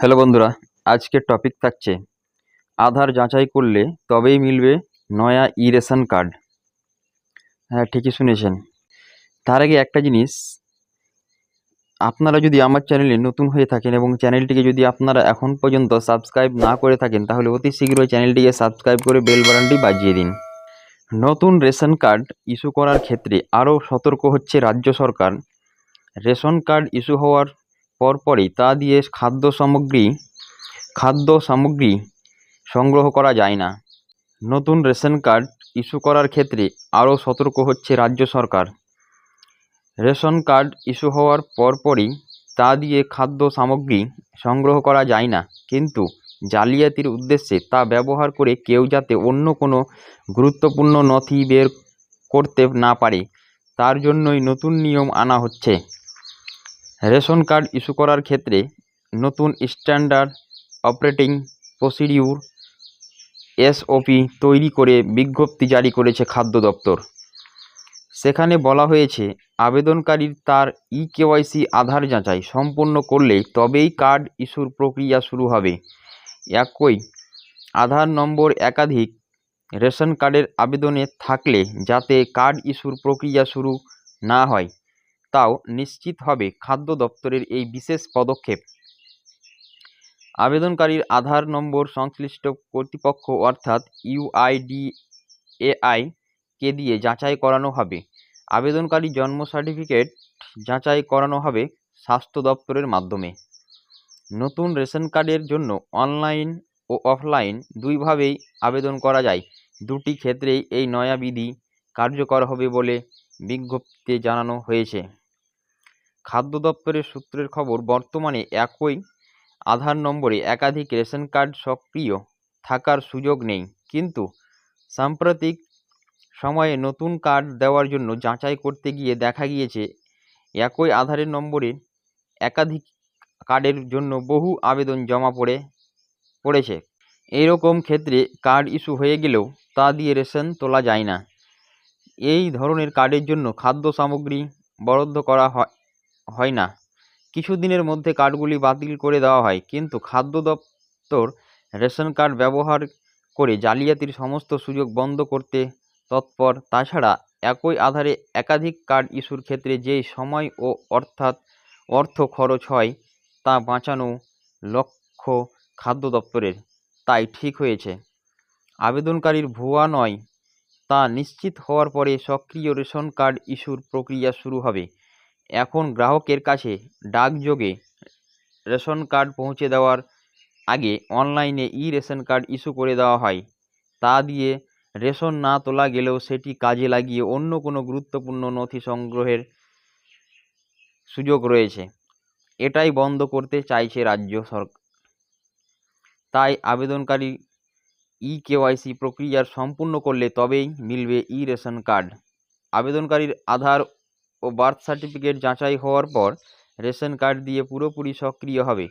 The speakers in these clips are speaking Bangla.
হ্যালো বন্ধুরা, আজকের টপিক থাকছে, আধার যাচাই করলে তবেই মিলবে নয়া ই রেশন কার্ড হ্যাঁ ঠিকই শুনেছেন। তার আগে একটা জিনিস, আপনারা যদি আমার চ্যানেলে নতুন হয়ে থাকেন এবং চ্যানেলটিকে যদি আপনারা এখন পর্যন্ত সাবস্ক্রাইব না করে থাকেন, তাহলে অতি শীঘ্রই চ্যানেলটিকে সাবস্ক্রাইব করে বেল বাটনটি বাজিয়ে দিন। নতুন রেশন কার্ড ইস্যু করার ক্ষেত্রে আরও সতর্ক হচ্ছে রাজ্য সরকার। রেশন কার্ড ইস্যু হওয়ার পরপরই তা দিয়ে খাদ্য সামগ্রী খাদ্য সামগ্রী সংগ্রহ করা যায় না। নতুন রেশন কার্ড ইস্যু করার ক্ষেত্রে আরও সতর্ক হচ্ছে রাজ্য সরকার। রেশন কার্ড ইস্যু হওয়ার পরপরই তা দিয়ে খাদ্য সামগ্রী সংগ্রহ করা যায় না, কিন্তু জালিয়াতির উদ্দেশ্যে তা ব্যবহার করে কেউ যাতে অন্য কোনো গুরুত্বপূর্ণ নথি বের করতে না পারে, তার জন্যই নতুন নিয়ম আনা হচ্ছে। রেশন কার্ড ইস্যু করার ক্ষেত্রে নতুন স্ট্যান্ডার্ড অপারেটিং প্রসিডিউর এসওপি তৈরি করে বিজ্ঞপ্তি জারি করেছে খাদ্য দপ্তর। সেখানে বলা হয়েছে, আবেদনকারীর তার ই কেওয়াইসি আধার যাচাই সম্পন্ন করলে তবেই কার্ড ইস্যুর প্রক্রিয়া শুরু হবে। একই, আধার নম্বর একাধিক রেশন কার্ডের আবেদনে থাকলে যাতে কার্ড ইস্যুর প্রক্রিয়া শুরু না হয়। তাও নিশ্চিত হবে খাদ্য দপ্তরের এই বিশেষ পদক্ষেপ। আবেদনকারীর আধার নম্বর সংশ্লিষ্ট কর্তৃপক্ষ অর্থাৎ ইউআইডিএআই কে দিয়ে যাচাই করানো হবে। আবেদনকারী জন্ম সার্টিফিকেট যাচাই করানো হবে স্বাস্থ্য দপ্তরের মাধ্যমে। নতুন রেশন কার্ডের জন্য অনলাইন ও অফলাইন দুইভাবেই আবেদন করা যায়। দুটি ক্ষেত্রেই এই নয়া বিধি কার্যকর হবে বলে বিজ্ঞপ্তিতে জানানো হয়েছে। খাদ্য দপ্তরের সূত্রের খবর, বর্তমানে একই আধার নম্বরে একাধিক রেশন কার্ড সক্রিয় থাকার সুযোগ নেই। কিন্তু সাম্প্রতিক সময়ে নতুন কার্ড দেওয়ার জন্য যাচাই করতে গিয়ে দেখা গিয়েছে, একই আধারের নম্বরে একাধিক কার্ডের জন্য বহু আবেদন জমা পড়ে, পড়েছে। এইরকম ক্ষেত্রে কার্ড ইস্যু হয়ে গেলেও তা দিয়ে রেশন তোলা যায় না। এই ধরনের কার্ডের জন্য খাদ্য সামগ্রী বরাদ্দ করা হয় হয় না। কিছুদিনের মধ্যে কার্ডগুলি বাতিল করে দেওয়া হয়, কিন্তু খাদ্য দপ্তর রেশন কার্ড ব্যবহার করে জালিয়াতির সমস্ত সুযোগ বন্ধ করতে তৎপর। তাছাড়া, একই আধারে একাধিক কার্ড ইস্যুর ক্ষেত্রে যেই সময় ও অর্থাৎ অর্থ খরচ হয়, তা বাঁচানো লক্ষ্য খাদ্য দপ্তরের। তাই ঠিক হয়েছে। আবেদনকারীর ভুয়া নয়, তা নিশ্চিত হওয়ার পরে সক্রিয় রেশন কার্ড ইস্যুর প্রক্রিয়া শুরু হবে। এখন গ্রাহকের কাছে ডাকযোগে রেশন কার্ড পৌঁছে দেওয়ার আগে অনলাইনে ই রেশন কার্ড ইস্যু করে দেওয়া হয়। তা দিয়ে রেশন না তোলা গেলেও সেটি কাজে লাগিয়ে অন্য কোনো গুরুত্বপূর্ণ নথি সংগ্রহের সুযোগ রয়েছে। এটাই বন্ধ করতে চাইছে রাজ্য সরকার তাই আবেদনকারী ই কেওয়াইসি প্রক্রিয়ার সম্পূর্ণ করলে তবেই মিলবে ই রেশন কার্ড। আবেদনকারীর আধার ও বার্থ সার্টিফিকেট যাচাই হওয়ার পর রেশন কার্ড দিয়ে পুরোপুরি সক্রিয় হবে।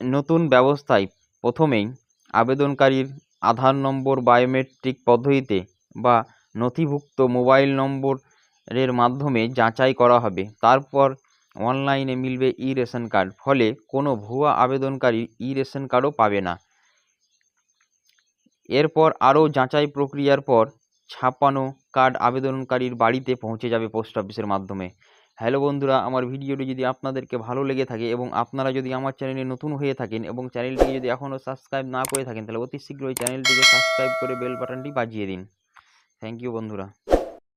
নতুন ব্যবস্থায় প্রথমেই আবেদনকারীর আধার নম্বর বায়োমেট্রিক পদ্ধতিতে বা নথিভুক্ত মোবাইল নম্বরের মাধ্যমে যাচাই করা হবে। তারপর অনলাইনে মিলবে ই রেশন কার্ড ফলে কোনো ভুয়া আবেদনকারী ই রেশন কার্ডও পাবে না। এরপর আরও যাচাই প্রক্রিয়ার পর ছাপানো কার্ড আবেদনকারীর বাড়িতে পৌঁছে যাবে পোস্ট অফিসের মাধ্যমে। হ্যালো বন্ধুরা, আমার ভিডিওটি যদি আপনাদেরকে ভালো লেগে থাকে এবং আপনারা যদি আমার চ্যানেলে নতুন হয়ে থাকেন এবং চ্যানেলটি যদি এখনও সাবস্ক্রাইব না করে থাকেন, তাহলে অতি শীঘ্রই চ্যানেলটিকে সাবস্ক্রাইব করে বেল বাটনটি বাজিয়ে দিন। থ্যাংক ইউ বন্ধুরা।